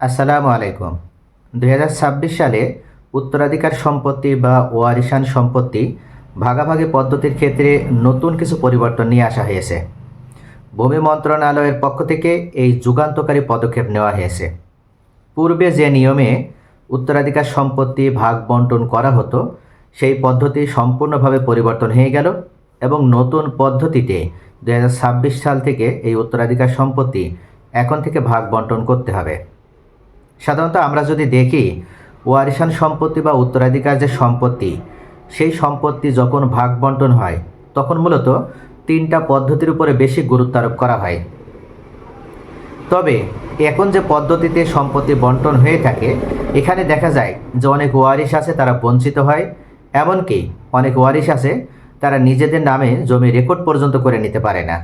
আসসালামু আলাইকুম। দু হাজার ছাব্বিশ সালে উত্তরাধিকার সম্পত্তি বা ওয়ারিশান সম্পত্তি ভাগাভাগি পদ্ধতির ক্ষেত্রে নতুন কিছু পরিবর্তন নিয়ে আসা হয়েছে। ভূমি মন্ত্রণালয়ের পক্ষ থেকে এই যুগান্তকারী পদক্ষেপ নেওয়া হয়েছে। পূর্বে যে নিয়মে উত্তরাধিকার সম্পত্তি ভাগ বন্টন করা হতো, সেই পদ্ধতি সম্পূর্ণভাবে পরিবর্তন হয়ে গেল এবং নতুন পদ্ধতিতে দু হাজার ছাব্বিশ সাল থেকে এই উত্তরাধিকার সম্পত্তি এখন থেকে ভাগ বন্টন করতে হবে। সাধারণত আমরা যদি দেখি ওয়ারিশান সম্পত্তি বা উত্তরাধিকার যে সম্পত্তি, সেই সম্পত্তি যখন ভাগ বন্টন হয়, তখন মূলত তিনটা পদ্ধতির উপরে বেশি গুরুত্ব আরোপ করা হয়। তবে এখন যে পদ্ধতিতে সম্পত্তি বন্টন হয়ে থাকে, এখানে দেখা যায় যে অনেক ওয়ারিশ আছে তারা বঞ্চিত হয়, এমনকি অনেক ওয়ারিশ আছে তারা নিজেদের নামে জমি রেকর্ড পর্যন্ত করে নিতে পারে না।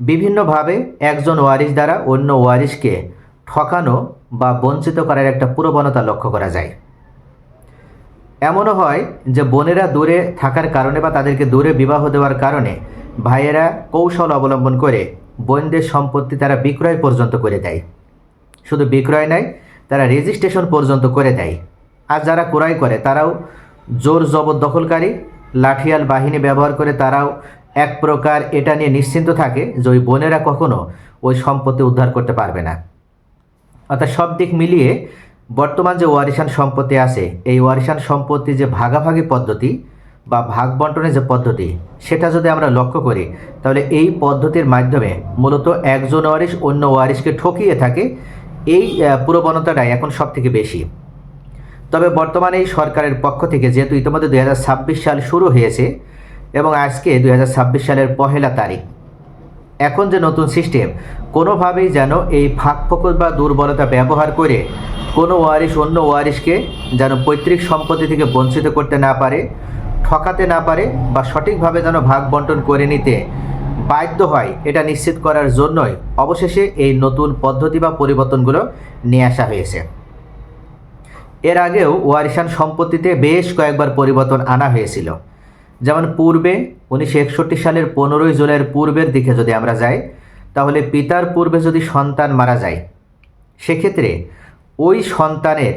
বিভিন্নভাবে একজন ওয়ারিশ দ্বারা অন্য ওয়ারিশকে ঠকানো বা বঞ্চিত করার একটা প্রবণতা লক্ষ্য করা যায়। এমনও হয় যে বোনেরা দূরে থাকার কারণে বা তাদেরকে দূরে বিবাহ দেওয়ার কারণে ভাইয়েরা কৌশল অবলম্বন করে বোনদের সম্পত্তি তারা বিক্রয় পর্যন্ত করে দেয়। শুধু বিক্রয় নয়, তারা রেজিস্ট্রেশন পর্যন্ত করে দেয়। আর যারা ক্রয় করে, তারাও জোর জবরদখলকারী, লাঠিয়াল বাহিনী ব্যবহার করে তারাও এক প্রকার এটা নিয়ে নিশ্চিন্ত থাকে যে ওই বোনেরা কখনো ওই সম্পত্তি উদ্ধার করতে পারবে না। অর্থাৎ সব দিক মিলিয়ে বর্তমান যে ওয়ারিশান সম্পত্তি আছে, এই ওয়ারিশান সম্পত্তি যে ভাগাভাগি পদ্ধতি বা ভাগ বন্টনের যে পদ্ধতি, সেটা যদি আমরা লক্ষ্য করি, তাহলে এই পদ্ধতির মাধ্যমে মূলত একজন ওয়ারিশ অন্য ওয়ারিশকে ঠকিয়ে থাকে, এই প্রবণতাটাই এখন সব থেকে বেশি। তবে বর্তমানে এই সরকারের পক্ষ থেকে যেহেতু ইতিমধ্যে দুই হাজার ছাব্বিশ সাল শুরু হয়েছে এবং আজকে দু হাজার ছাব্বিশ সালের পহেলা তারিখ এখন যে নতুন সিস্টেম, কোনোভাবেই যেন এই ফাঁক ফোকর বা দুর্বলতা ব্যবহার করে কোনো ওয়ারিশ অন্য ওয়ারিশকে যেন পৈতৃক সম্পত্তি থেকে বঞ্চিত করতে না পারে, ঠকাতে না পারে বা সঠিকভাবে যেন ভাগ বন্টন করে নিতে বাধ্য হয়, এটা নিশ্চিত করার জন্যই অবশেষে এই নতুন পদ্ধতি বা পরিবর্তনগুলো নিয়ে আসা হয়েছে। এর আগেও ওয়ারিশান সম্পত্তিতে বেশ কয়েকবার পরিবর্তন আনা হয়েছিল। যেমন পূর্বে উনিশশো একষট্টি সালের পনেরোই জুলাইয়ের পূর্বের দিকে যদি আমরা যাই, তাহলে পিতার পূর্বে যদি সন্তান মারা যায়, সেক্ষেত্রে ওই সন্তানের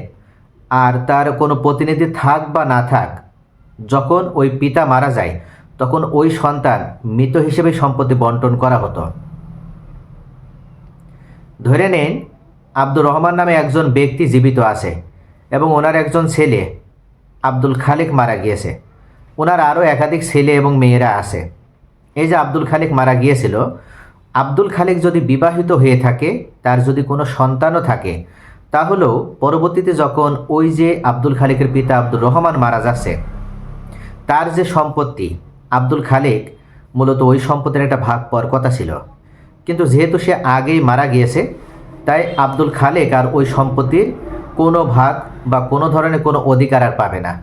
আর তার কোনো প্রতিনিধি থাক বা না থাক, যখন ওই পিতা মারা যায়, তখন ওই সন্তান মৃত হিসেবে সম্পত্তি বন্টন করা হতো। ধরে নেন, আব্দুর রহমান নামে একজন ব্যক্তি জীবিত আছে এবং ওনার একজন ছেলে আব্দুল খালেক মারা গিয়েছে। ওনার আরও একাধিক ছেলে এবং মেয়েরা আছে। এই যে আব্দুল খালেক মারা গিয়েছিল, আব্দুল খালেক যদি বিবাহিত হয়ে থাকে, তার যদি কোনো সন্তানও থাকে, তাহলেও পরবর্তীতে যখন ওই যে আব্দুল খালেকের পিতা আব্দুর রহমান মারা যাচ্ছে, তার যে সম্পত্তি, আব্দুল খালেক মূলত ওই সম্পত্তির একটা ভাগ পাওয়ার কথা ছিল। কিন্তু যেহেতু সে আগেই মারা গিয়েছে, তাই আব্দুল খালেক আর ওই সম্পত্তির কোনো ভাগ বা কোনো ধরনের কোনো অধিকার আর পাবে না।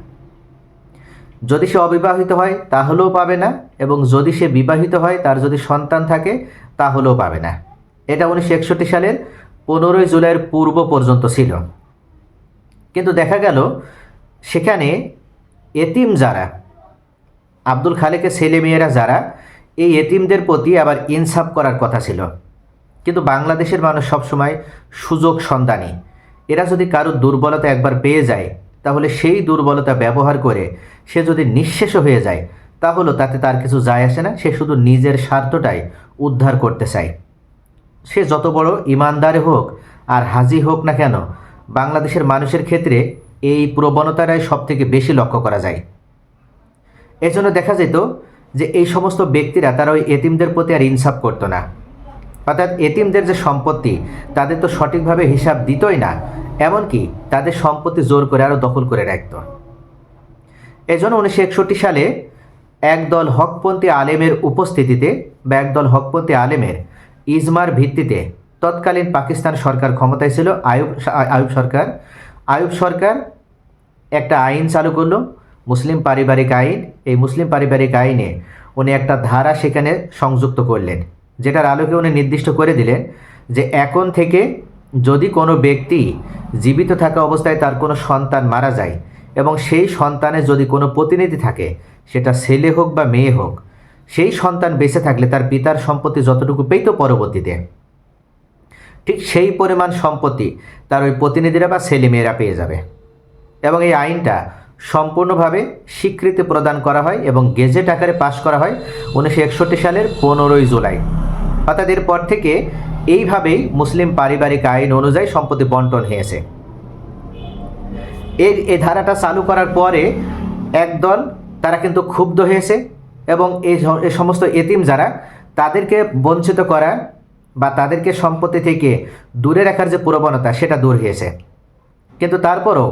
যদি সে অবিবাহিত হয়, তাহলেও পাবে না, এবং যদি সে বিবাহিত হয়, তার যদি সন্তান থাকে, তাহলেও পাবে না। এটা উনিশশো একষট্টি সালের পনেরোই জুলাইয়ের পূর্ব পর্যন্ত ছিল। কিন্তু দেখা গেল, সেখানে এতিম যারা, আব্দুল খালেকের ছেলেমেয়েরা যারা, এই এতিমদের প্রতি আবার ইনসাফ করার কথা ছিল। কিন্তু বাংলাদেশের মানুষ সবসময় সুযোগ সন্ধানী। এরা যদি কারও দুর্বলতা একবার পেয়ে যায় তাহলে সেই দুর্বলতা ব্যবহার করে সে যদি নিঃশেষ হয়ে যায়, তাহলে তাতে তার কিছু যায় আসে না, সে শুধু নিজের স্বার্থটাই উদ্ধার করতে চায়। সে যত বড় ইমানদার হোক আর হাজি হোক না কেন, বাংলাদেশের মানুষের ক্ষেত্রে এই প্রবণতাটাই সব থেকে বেশি লক্ষ্য করা যায়। এজন্য দেখা যেত যে এই সমস্ত ব্যক্তিরা তারা ওই এতিমদের প্রতি আর ইনসাফ করতো না। অর্থাৎ এতিমদের যে সম্পত্তি, তাদের তো সঠিকভাবে হিসাব দিতই না এমনকি তাদের সম্পত্তি জোর করে আরও দখল করে রাখত এজন্য উনিশশো একষট্টি সালে একদল হকপন্থী আলেমের উপস্থিতিতে বা একদল হকপন্থী আলেমের ইজমার ভিত্তিতে তৎকালীন পাকিস্তান সরকার ক্ষমতায় ছিল, আয়ুব আয়ুব সরকার। আয়ুব সরকার একটা আইন চালু করল, মুসলিম পারিবারিক আইন। এই মুসলিম পারিবারিক আইনে উনি একটা ধারা সেখানে সংযুক্ত করলেন, যেটার আলোকে উনি নির্দিষ্ট করে দিলেন যে এখন থেকে যদি কোনো ব্যক্তি জীবিত থাকা অবস্থায় তার কোনো সন্তান মারা যায় এবং সেই সন্তানের যদি কোনো প্রতিনিধি থাকে, সেটা ছেলে হোক বা মেয়ে হোক, সেই সন্তান বেঁচে থাকলে তার পিতার সম্পত্তি যতটুকু পেত পরবর্তীতে। ঠিক সেই পরিমাণ সম্পত্তি তার ওই প্রতিনিধিরা বা ছেলেমেয়েরা পেয়ে যাবে। এবং এই আইনটা সম্পূর্ণভাবে স্বীকৃতি প্রদান করা হয় এবং গেজেট আকারে পাশ করা হয় উনিশশো একষট্টি সালের পনেরোই জুলাই। অর্থাৎ এরপর থেকে এইভাবেই মুসলিম পারিবারিক আইন অনুযায়ী সম্পত্তি বন্টন হয়েছে। এর এই ধারাটা চালু করার পরে একদল তারা কিন্তু ক্ষুব্ধ হয়েছে এবং এই সমস্ত এতিম যারা তাদেরকে বঞ্চিত করা বা তাদেরকে সম্পত্তি থেকে দূরে রাখার যে প্রবণতা, সেটা দূর হয়েছে। কিন্তু তারপরও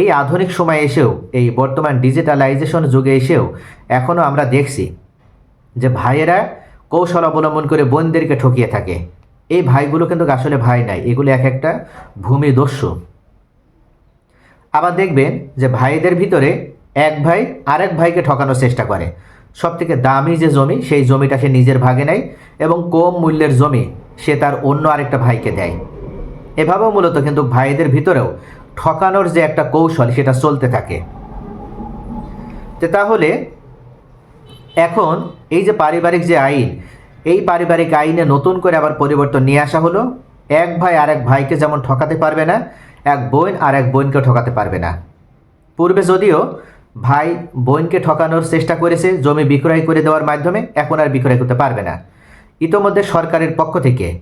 এই আধুনিক সময়ে এসেও, এই বর্তমান ডিজিটালাইজেশন যুগে এসেও এখনও আমরা দেখছি যে ভাইয়েরা কৌশল অবলম্বন করে বোনদেরকে ঠকিয়ে থাকে। এই ভাইগুলো কিন্তু আসলে ভাই নাই, এগুলো এক একটা ভূমি ভূমিদস্যু আবার দেখবেন যে ভাইদের ভিতরে এক ভাই আরেক ভাইকে ঠকানোর চেষ্টা করে। সব থেকে দামি যে জমি, সেই জমিটা সে নিজের ভাগে নেয় এবং কম মূল্যের জমি সে তার অন্য আরেকটা ভাইকে দেয়। এভাবেও মূলত কিন্তু ভাইদের ভিতরেও ঠকানোর যে একটা কৌশল, সেটা চলতে থাকে। তাহলে এখন এই যে পারিবারিক যে আইন এই পারিবারিক আইনে নতুন করে আবার পরিবর্তন নিয়ে আসা হলো। এক ভাই আর এক ভাইকে যেমন ঠকাতে পারবে না, এক বোন আর এক বোনকে ঠকাতে পারবে না। পূর্বে যদিও ভাই বোনকে ঠকানোর চেষ্টা করেছে, জমি বিক্রয় করে দেওয়ার মাধ্যমে, এখন আর বিক্রয় করতে পারবে না। ইতোমধ্যে সরকারের পক্ষ থেকে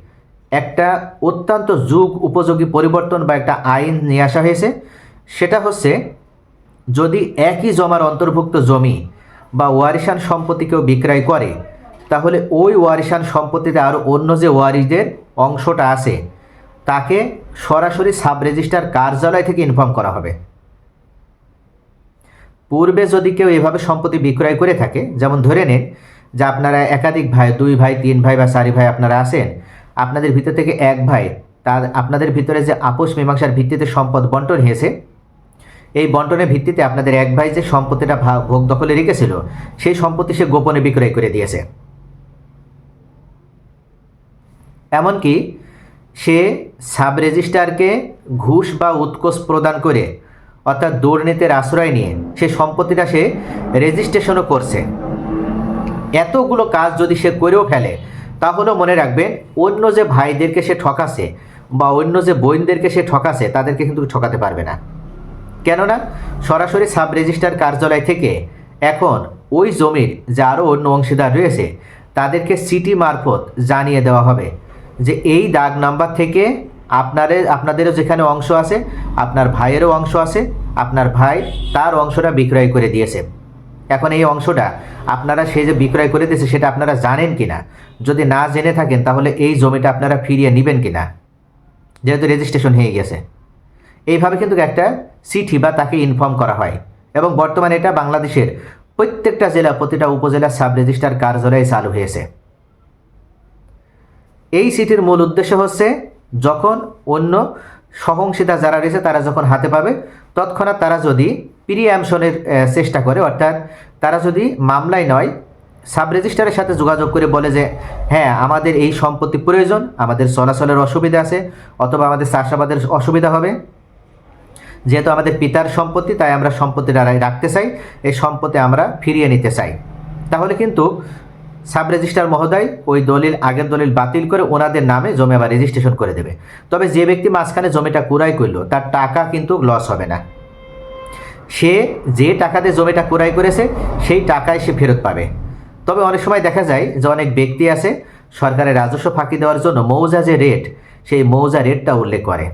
একটা অত্যন্ত যুগ উপযোগী পরিবর্তন বা একটা আইন নিয়ে আসা হয়েছে। সেটা হচ্ছে, যদি একই জমার অন্তর্ভুক্ত জমি বা ওয়ারিশান সম্পত্তি কেউ বিক্রয় করে তাহলে ওই ওয়ারিশান সম্পত্তিতে আরও অন্য যে ওয়ারিশদের অংশটা আছে, তাকে সরাসরি সাব রেজিস্ট্রার কার্যালয় থেকে ইনফর্ম করা হবে। পূর্বে যদি কেউ এভাবে সম্পত্তি বিক্রয় করে থাকে, যেমন ধরে নিন যে আপনারা একাধিক ভাই, দুই ভাই, তিন ভাই বা চারি ভাই আপনারা আছেন, আপনাদের ভিতর থেকে এক ভাই, তার আপনাদের ভিতরে যে আপোষ মীমাংসার ভিত্তিতে সম্পদ বন্টন হয়েছে, এই বন্টনের ভিত্তিতে আপনাদের এক ভাই যে সম্পত্তিটা ভোগ দখলে রেখেছিল, সেই সম্পত্তি সে গোপনে বিক্রয় করে দিয়েছে। এমনকি সে সাব রেজিস্ট্রারকে ঘুষ বা উৎকোষ প্রদান করে, অর্থাৎ দুর্নীতির আশ্রয় নিয়ে সে সম্পত্তিটা সে রেজিস্ট্রেশনও করছে। এতগুলো কাজ যদি সে করেও ফেলে, তাহলেও মনে রাখবেন অন্য যে ভাইদেরকে সে ঠকাছে বা অন্য যে বোনদেরকে সে ঠকাছে, তাদেরকে কিন্তু ঠকাতে পারবে না। কেননা সরাসরি সাব রেজিস্ট্রার কার্যালয় থেকে এখন ওই জমির যে আরও অন্য অংশীদার রয়েছে, তাদেরকে সিটি মারফত জানিয়ে দেওয়া হবে। যে এই দাগ নাম্বার থেকে আপনাদের আপনাদেরও যেখানে অংশ আছে, আপনার ভাইয়েরও অংশ আছে, আপনার ভাই তার অংশটা বিক্রয় করে দিয়েছে। এখন এই অংশটা আপনারা সে যে বিক্রয় করে দিয়েছে সেটা আপনারা জানেন কি না যদি না জেনে থাকেন তাহলে এই জমিটা আপনারা ফিরিয়ে নেবেন কি না যেহেতু রেজিস্ট্রেশন হয়ে গেছে। এইভাবে কিন্তু একটা চিঠি বা তাকে ইনফর্ম করা হয়। এবং বর্তমানে এটা বাংলাদেশের প্রত্যেকটা জেলা, প্রতিটা উপজেলা সাব রেজিস্ট্রার কার্যালয়ে চালু হয়েছে। এই চিঠির মূল উদ্দেশ্য হচ্ছে যখন অন্য সহংসিতা যারা রয়েছে, তারা যখন হাতে পাবে, তৎক্ষণাৎ তারা যদি প্রিয়ামশনের চেষ্টা করে, অর্থাৎ তারা যদি মামলায় নয় সাব রেজিস্ট্রারের সাথে যোগাযোগ করে বলে যে হ্যাঁ আমাদের এই সম্পত্তি প্রয়োজন, আমাদের চলাচলের অসুবিধা আছে, অথবা আমাদের চাষাবাদের অসুবিধা হবে। যেহেতু আমাদের পিতার সম্পত্তি, তাই আমরা সম্পত্তি রাখতে চাই, এই সম্পত্তি আমরা ফিরিয়ে নিতে চাই। তাহলে কিন্তু সাব রেজিস্ট্রার মহোদয় ওই দলিল আগের দলিল বাতিল করে ওনাদের নামে জমি আবার রেজিস্ট্রেশন করে দেবে। তবে যে ব্যক্তি মাঝখানে জমিটা কুড়াই করল, তার টাকা কিন্তু লস হবে না। সে যে টাকাতে জমিটা ক্রয় করেছে, সেই টাকায় সে ফেরত পাবে। তবে অনেক সময় দেখা যায় যে অনেক ব্যক্তি আছে, সরকারের রাজস্ব ফাঁকি দেওয়ার জন্য মৌজা যে রেট, সেই মৌজা রেটটা উল্লেখ করে।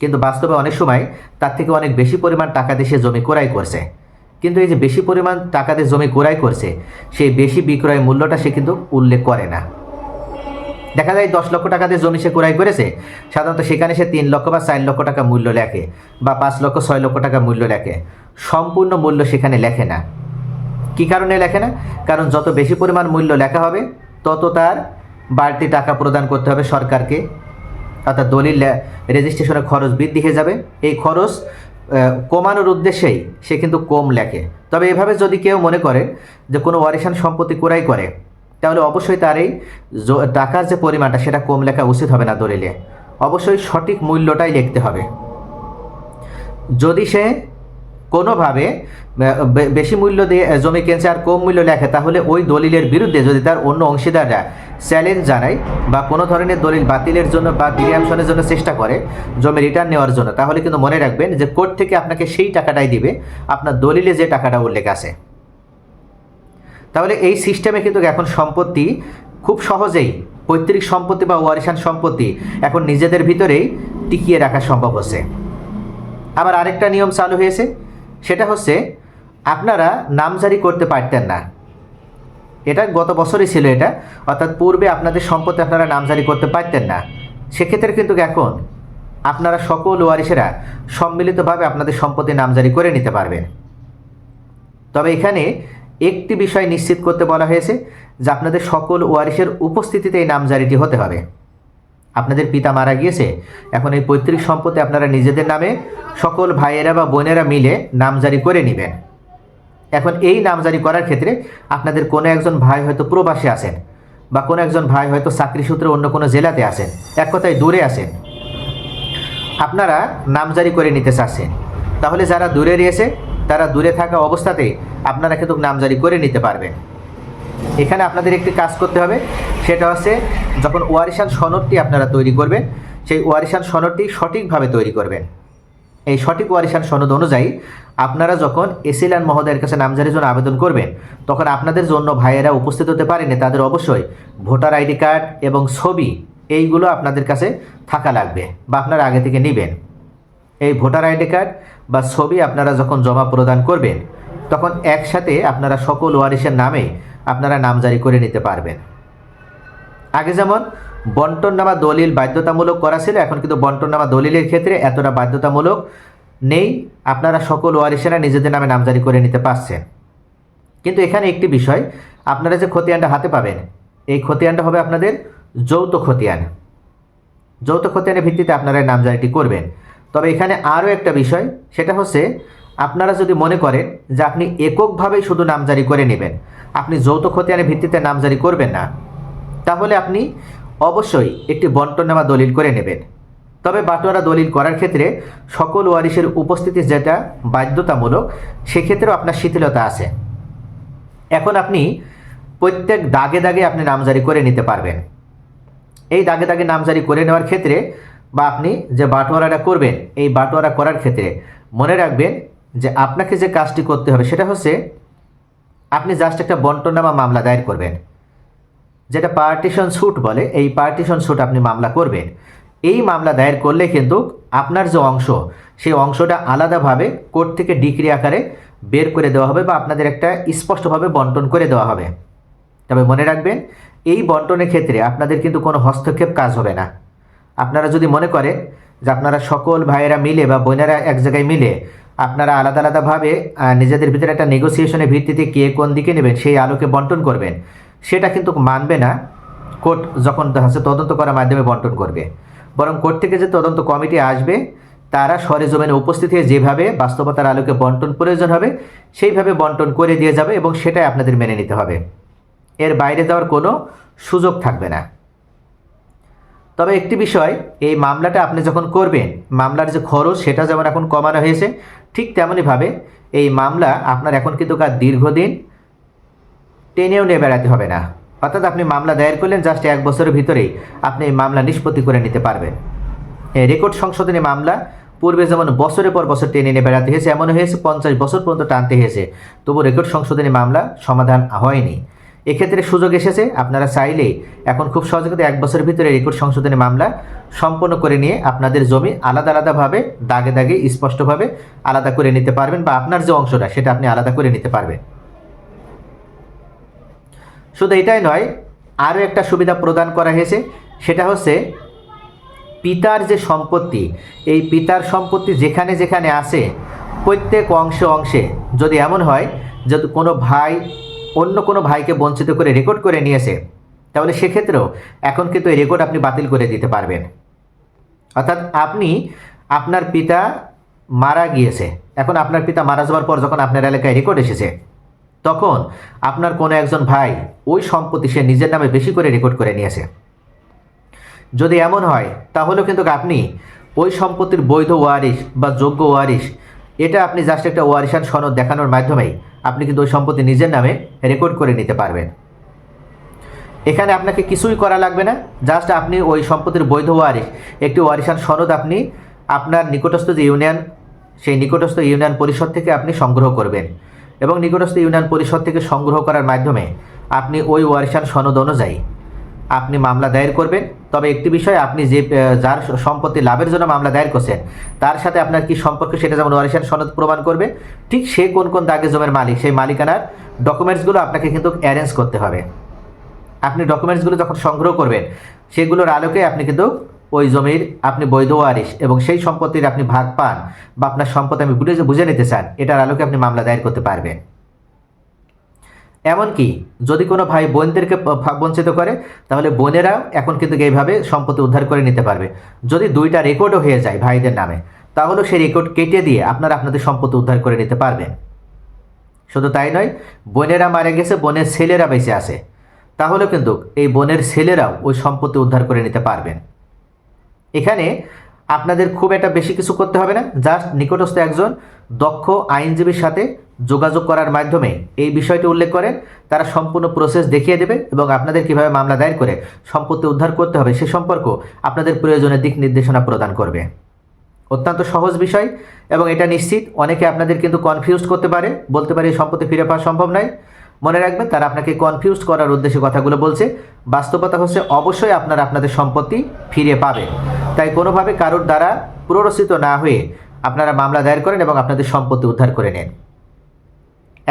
কিন্তু বাস্তবে অনেক সময় তার থেকে অনেক বেশি পরিমাণ টাকা দিয়ে সে জমি ক্রয় করছে। কিন্তু এই যে বেশি পরিমাণ টাকা দিয়ে জমি ক্রয় করছে, সেই বেশি বিক্রয় মূল্যটা সে কিন্তু উল্লেখ করে না। দেখা যায় দশ লক্ষ টাকা দিয়ে জমি সে ক্রয় করেছে, সাধারণত সেখানে সে তিন লক্ষ বা চার লক্ষ টাকা মূল্য লেখে বা পাঁচ লক্ষ, ছয় লক্ষ টাকা মূল্য লেখে। সম্পূর্ণ মূল্য সেখানে লেখে না। কি কারণে লেখে না? কারণ যত বেশি পরিমাণ মূল্য লেখা হবে, তত তার বাড়তি টাকা প্রদান করতে হবে সরকারকে। অর্থাৎ দলিল রেজিস্ট্রেশনের খরচ বৃদ্ধি হয়ে যাবে। এই খরচ কমানোর উদ্দেশ্যেই সে কিন্তু কম লেখে। তবে এভাবে যদি কেউ মনে করে যে কোনো ওয়ারিশান সম্পত্তি ক্রয় করে, তাহলে অবশ্যই তার এই টাকার যে পরিমাণটা, সেটা কম লেখা উচিত হবে না দলিলে। অবশ্যই সঠিক মূল্যটাই লিখতে হবে। যদি সে কোনোভাবে বেশি মূল্য দিয়ে জমি কিনছে আর কম মূল্য লেখে, তাহলে ওই দলিলের বিরুদ্ধে যদি তার অন্য অংশীদাররা চ্যালেঞ্জ জানায় বা কোনো ধরনের দলিল বাতিলের জন্য বা বিরিয়ামশনের জন্য চেষ্টা করে জমি রিটার্ন নেওয়ার জন্য, তাহলে কিন্তু মনে রাখবেন যে কোর্ট থেকে আপনাকে সেই টাকাটাই দিবে, আপনার দলিলে যে টাকাটা উল্লেখ আছে। তাহলে এই সিস্টেমে কিন্তু এখন সম্পত্তি খুব সহজেই, পৈতৃক সম্পত্তি বা ওয়ারিশান সম্পত্তি এখন নিজেদের ভিতরেই টিকিয়ে রাখা সম্ভব হচ্ছে। আবার আরেকটা নিয়ম চালু হয়েছে সেটা হচ্ছে, আপনারা নামজারি করতে পারতেন না। এটা গত বছরই ছিল এটা, অর্থাৎ পূর্বে আপনাদের সম্পত্তি আপনারা নামজারি করতে পারতেন না। সেক্ষেত্রে কিন্তু এখন আপনারা সকল ওয়ারিশেরা সম্মিলিতভাবে আপনাদের সম্পত্তি নামজারি করে নিতে পারবেন। তবে এখানে একটি বিষয় নিশ্চিত করতে বলা হয়েছে যে আপনাদের সকল ওয়ারিশের উপস্থিতিতে এই নামজারিটি হতে হবে। আপনাদের পিতা মারা গিয়েছে। এখন এই পৈতৃক সম্পত্তি আপনারা নিজেদের নামে সকল ভাইয়েরা বা বোনেরা মিলে নামজারি করে নেবেন। এখন এই নামজারি করার ক্ষেত্রে আপনাদের কোনো একজন ভাই হয়তো প্রবাসী আছেন বা কোনো একজন ভাই হয়তো চাকরি সূত্রে অন্য কোনো জেলাতে আছেন, এক কথায় দূরে আছেন। আপনারা নামজারি করে নিতে চাচ্ছেন। তাহলে যারা দূরে রয়েছে, তারা দূরে থাকা অবস্থাতেই আপনারা কিন্তু নামজারি করে নিতে পারবেন। এখানে আপনাদের একটি কাজ করতে হবে, সেটা হচ্ছে যখন ওয়ারিশান সনদটি আপনারা তৈরি করবেন, সেই ওয়ারিশান সনদটি সঠিকভাবে তৈরি করবেন। এই সঠিক ওয়ারিশান সনদ অনুযায়ী আপনারা যখন এসিলান মহোদয়ের কাছে নামজারির জন্য আবেদন করবেন, তখন আপনাদের জন্য ভাইয়েরা উপস্থিত হতে পারেনি, তাদের অবশ্যই ভোটার আইডি কার্ড এবং ছবি এইগুলো আপনাদের কাছে থাকা লাগবে বা আপনারা আগে থেকে নেবেন। এই ভোটার আইডি কার্ড বা ছবি আপনারা যখন জমা প্রদান করবেন, তখন একসাথে আপনারা সকল ওয়ারিশের নামে আপনারা নামজারি করে নিতে পারবেন। আগে যেমন বন্টননামা দলিল বাধ্যতামূলক করা ছিল, এখন কিন্তু বন্টননামা দলিলের ক্ষেত্রে এতটা বাধ্যতামূলক নেই, আপনারা সকল ওয়ারিশেরা নিজেদের নামে নামজারি করে নিতে পারছেন। কিন্তু এখানে একটি বিষয়, আপনারা যে খতিয়ানটা হাতে পাবেন, এই খতিয়ানটা হবে আপনাদের যৌথ খতিয়ান। যৌথ খতিয়ানের ভিত্তিতে আপনারা নামজারিটি করবেন। তবে এখানে আরও একটা বিষয়, সেটা হচ্ছে আপনারা যদি মনে করেন যে আপনি এককভাবেই শুধু নামজারি করে নেবেন, আপনি যৌথ খতিয়ানের ভিত্তিতে নামজারি করবেন না, তাহলে আপনি অবশ্যই একটি বন্টনামা দলিল করে নেবেন। তবে বাটোয়ারা দলিল করার ক্ষেত্রে সকল ওয়ারিশের উপস্থিতি যেটা বাধ্যতামূলক, সেক্ষেত্রেও আপনার শিথিলতা আছে। এখন আপনি প্রত্যেক দাগে দাগে আপনি নামজারি করে নিতে পারবেন। এই দাগে দাগে নামজারি করে নেওয়ার ক্ষেত্রে বা আপনি যে বাটোয়ারাটা করবেন, এই বাটোয়ারা করার ক্ষেত্রে মনে রাখবেন যে আপনাকে যে কাজটি করতে হবে সেটা হচ্ছে আপনি জাস্ট একটা বন্টনামা মামলা দায়ের করবেন, যেটা পার্টিশন স্যুট বলে, এই পার্টিশন স্যুট আপনি মামলা করবেন। এই মামলা দায়ের করলে কিন্তু আপনার যে অংশ, সেই অংশটা আলাদাভাবে কোর্ট থেকে ডিগ্রি আকারে বের করে দেওয়া হবে বা আপনাদের একটা স্পষ্টভাবে বন্টন করে দেওয়া হবে। তবে মনে রাখবেন, এই বন্টনের ক্ষেত্রে আপনাদের কিন্তু কোনো হস্তক্ষেপ কাজ হবে না। আপনারা যদি মনে করেন যে আপনারা সকল ভাইয়েরা মিলে বা বোনেরা এক জায়গায় মিলে আপনারা আলাদা আলাদাভাবে নিজেদের ভিতরে একটা নেগোসিয়েশনের ভিত্তিতে কে কোন দিকে নেবেন, সেই আলোকে বন্টন করবেন। সেটা কিন্তু মানবে না। কোর্ট যখন হচ্ছে তদন্ত করার মাধ্যমে বন্টন করবে। বরং কোর্ট থেকে যে তদন্ত কমিটি আসবে, তারা সরেজমিনে উপস্থিত হয়ে যেভাবে বাস্তবতার আলোকে বন্টন প্রয়োজন হবে, সেইভাবে বন্টন করে দিয়ে যাবে এবং সেটাই আপনাদের মেনে নিতে হবে। এর বাইরে যাওয়ার কোনো সুযোগ থাকবে না। তবে একটি বিষয়, এই মামলাটা আপনি যখন করবেন, মামলার যে খরচ সেটা যেমন এখন কমানো হয়েছে, ঠিক তেমনইভাবে এই মামলা আপনার এখন কিন্তু কার দীর্ঘদিন টেনেও নিয়ে বেড়াতে হবে না। অর্থাৎ আপনি মামলা দায়ের করলেন জাস্ট এক বছরের ভিতরেই আপনি এই মামলা নিষ্পত্তি করে নিতে পারবেন। রেকর্ড সংশোধনী মামলা পূর্বে যেমন বছরের পর বছর টেনে নিয়ে বেড়াতে হয়েছে এমন হয়েছে পঞ্চাশ বছর পর্যন্ত টানতে হয়েছে। তবু রেকর্ড সংশোধনী মামলা সমাধান হয়নি। এক্ষেত্রে সুযোগ এসেছে, আপনারা চাইলেই এখন খুব সহজে কিন্তু এক বছরের ভিতরে রেকর্ড সংশোধনী মামলা সম্পন্ন করে নিয়ে আপনাদের জমি আলাদা আলাদাভাবে, দাগে দাগে, স্পষ্টভাবে আলাদা করে নিতে পারবেন বা আপনার যে অংশটা সেটা আপনি আলাদা করে নিতে পারবেন। শুধু এটাই নয়, আরও একটা সুবিধা প্রদান করা হয়েছে, সেটা হচ্ছে পিতার যে সম্পত্তি, এই পিতার সম্পত্তি যেখানে যেখানে আছে, প্রত্যেক অংশে অংশে যদি এমন হয় যে কোনো ভাই অন্য কোনো ভাইকে বঞ্চিত করে রেকর্ড করে নিয়েছে। তাহলে সেক্ষেত্রেও এখন কিন্তু এই রেকর্ড আপনি বাতিল করে দিতে পারবেন। অর্থাৎ আপনি আপনার পিতা মারা গিয়েছে। এখন আপনার পিতা মারা যাওয়ার পর যখন আপনার এলাকায় রেকর্ড এসেছে, তখন আপনার কোনো একজন ভাই ওই সম্পত্তি সে নিজের নামে বেশি করে রেকর্ড করে নিয়েছে। যদি এমন হয়, তাহলেও কিন্তু আপনি ওই সম্পত্তির বৈধ ওয়ারিশ বা যোগ্য ওয়ারিশ, এটা আপনি জাস্ট একটা ওয়ারিশান সনদ দেখানোর মাধ্যমেই আপনি কিন্তু ওই সম্পত্তি নিজের নামে রেকর্ড করে নিতে পারবেন। এখানে আপনাকে কিছুই করা লাগবে না জাস্ট আপনি ওই সম্পত্তির বৈধ ওয়ারিশ, একটি ওয়ারিশান সনদ আপনি আপনার নিকটস্থ যে ইউনিয়ন, সেই নিকটস্থ ইউনিয়ন পরিষদ থেকে আপনি সংগ্রহ করবেন এবং নিকটস্থ ইউনিয়ন পরিষদ থেকে সংগ্রহ করার মাধ্যমে আপনি ওই ওয়ারিশান সনদ অনুযায়ী আপনি মামলা দায়ের করবেন। তবে একটি বিষয়, আপনি যে যার সম্পত্তি লাভের জন্য মামলা দায়ের করছেন, তার সাথে আপনার কি সম্পর্ক সেটা যেমন ওয়ারিশান সনদ প্রমাণ করবে, ঠিক সে কোন কোন দাগে জমির মালিক, সেই মালিকানার ডকুমেন্টসগুলো আপনাকে কিন্তু অ্যারেঞ্জ করতে হবে। আপনি ডকুমেন্টসগুলো যখন সংগ্রহ করবেন, সেগুলোর আলোকে আপনি কিন্তু ওই জমির আপনি বৈধ ওয়ারিশ এবং সেই সম্পত্তির আপনি ভাগ পান বা আপনার সম্পত্তি আমি বুঝে বুঝে নিতে চান, এটার আলোকে আপনি মামলা দায়ের করতে পারবেন। এমনকি যদি কোনো ভাই বোনদেরকে বঞ্চিত করে, তাহলে বোনেরাও এখন কিন্তু এইভাবে সম্পত্তি উদ্ধার করে নিতে পারবে। যদি দুইটা রেকর্ডও হয়ে যায় ভাইদের নামে তাহলেও সেই রেকর্ড কেটে দিয়ে আপনারা আপনাদের সম্পত্তি উদ্ধার করে নিতে পারবেন। শুধু তাই নয়, বোনেরা মারা গেছে, বোনের ছেলেরা বেঁচে আছে। তাহলে কিন্তু এই বোনের ছেলেরাও ওই সম্পত্তি উদ্ধার করে নিতে পারবেন। এখানে আপনাদের খুব একটা বেশি কিছু করতে হবে না, জাস্ট নিকটস্থ একজন দক্ষ আইনজীবীর সাথে যোগাযোগ করার মাধ্যমে এই বিষয়টি উল্লেখ করেন তারা সম্পূর্ণ প্রসেস দেখিয়ে দেবে এবং আপনাদের কীভাবে মামলা দায়ের করে সম্পত্তি উদ্ধার করতে হবে সে সম্পর্ক আপনাদের প্রয়োজনের দিক নির্দেশনা প্রদান করবে। অত্যন্ত সহজ বিষয় এবং এটা নিশ্চিত, অনেকে আপনাদের কিন্তু কনফিউজ করতে পারে, বলতে পারে সম্পত্তি ফিরে পাওয়া সম্ভব নয়। মনে রাখবেন, তারা আপনাকে কনফিউজ করার উদ্দেশ্যে কথাগুলো বলছে। বাস্তবতা হচ্ছে, অবশ্যই আপনারা আপনাদের সম্পত্তি ফিরে পাবে। তাই কোনোভাবে কারোর দ্বারা প্ররোচিত না হয়ে আপনারা মামলা দায়ের করেন এবং আপনাদের সম্পত্তি উদ্ধার করে নেন।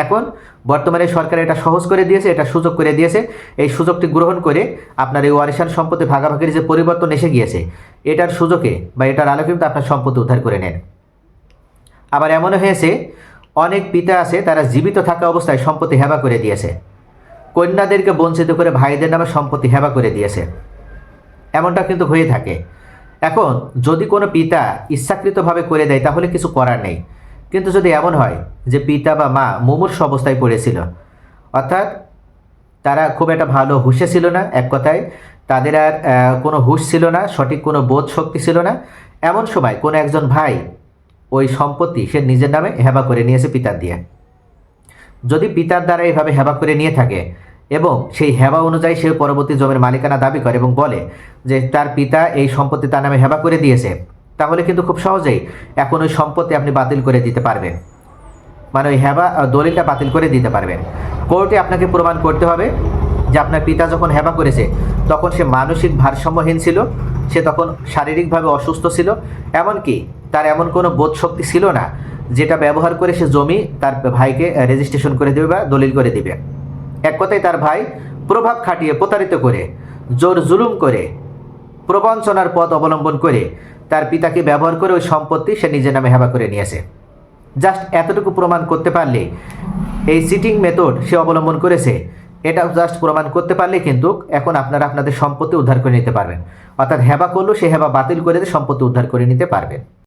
এখন বর্তমানে সরকার এটা সহজ করে দিয়েছে, এটা সুযোগ করে দিয়েছে। এই সুযোগটি গ্রহণ করে আপনার এই ওয়ারিশান সম্পত্তি ভাগাভাগির যে পরিবর্তন এসে গিয়েছে, এটার সুযোগে বা এটার আলো কিন্তু আপনার সম্পত্তি উদ্ধার করে নেন। আবার এমনও হয়েছে, অনেক পিতা আছে, তারা জীবিত থাকা অবস্থায় সম্পত্তি হেবা করে দিয়েছে। কন্যাদেরকে বঞ্চিত করে ভাইদের নামে সম্পত্তি হেবা করে দিয়েছে। এমনটা কিন্তু হয়ে থাকে। এখন যদি কোনো পিতা ইচ্ছাকৃতভাবে করে দেয়, তাহলে কিছু করার নেই। কিন্তু যদি এমন হয় যে পিতা বা মা মুমূর্ষ অবস্থায় পড়েছিল, অর্থাৎ তারা খুব একটা ভালো হুঁশে ছিল না, এক কথায় তাদের আর কোনো হুঁশ ছিল না, সঠিক কোনো বোধ শক্তি ছিল না, এমন সময় কোনো একজন ভাই ওই সম্পত্তি সে নিজের নামে হেবা করে নিয়েছে পিতার দিয়ে। যদি পিতার দ্বারা এভাবে হেবা করে নিয়ে থাকে এবং সেই হেবা অনুযায়ী সে পরবর্তী জমির মালিকানা দাবি করে এবং বলে যে তার পিতা এই সম্পত্তি তার নামে হেবা করে দিয়েছে তাহলে কিন্তু খুব সহজেই এখন ওই সম্পত্তি আপনি বাতিল করে দিতে পারবেন। মানে ওই হেবা দলিলটা বাতিল করে দিতে পারবেন। কোর্টে আপনাকে প্রমাণ করতে হবে যে আপনার পিতা যখন হেবা করেছে, তখন সে মানসিক ভারসাম্যহীন ছিল, সে তখন শারীরিকভাবে অসুস্থ ছিল, এমনকি তার এমন কোনো বোধ শক্তি ছিল না যেটা ব্যবহার করে সে জমি তার ভাইকে রেজিস্ট্রেশন করে দেবে বা দলিল করে দিবে। এক কথায় তার ভাই প্রভাব খাটিয়ে প্রতারিত করে, জোর জুলুম করে, প্রবঞ্চনার পথ অবলম্বন করে তার পিতাকে ব্যবহার করে ওই সম্পত্তি সে নিজের নামে হেবা করে নিয়েছে। জাস্ট এতটুকু প্রমাণ করতে পারলে, এই সিটিং মেথড সে অবলম্বন করেছে এটা জাস্ট প্রমাণ করতে পারলে কিন্তু এখন আপনারা আপনাদের সম্পত্তি উদ্ধার করে নিতে পারবেন। অর্থাৎ হেবা করলেও সে হেবা বাতিল করে সম্পত্তি উদ্ধার করে নিতে পারবেন।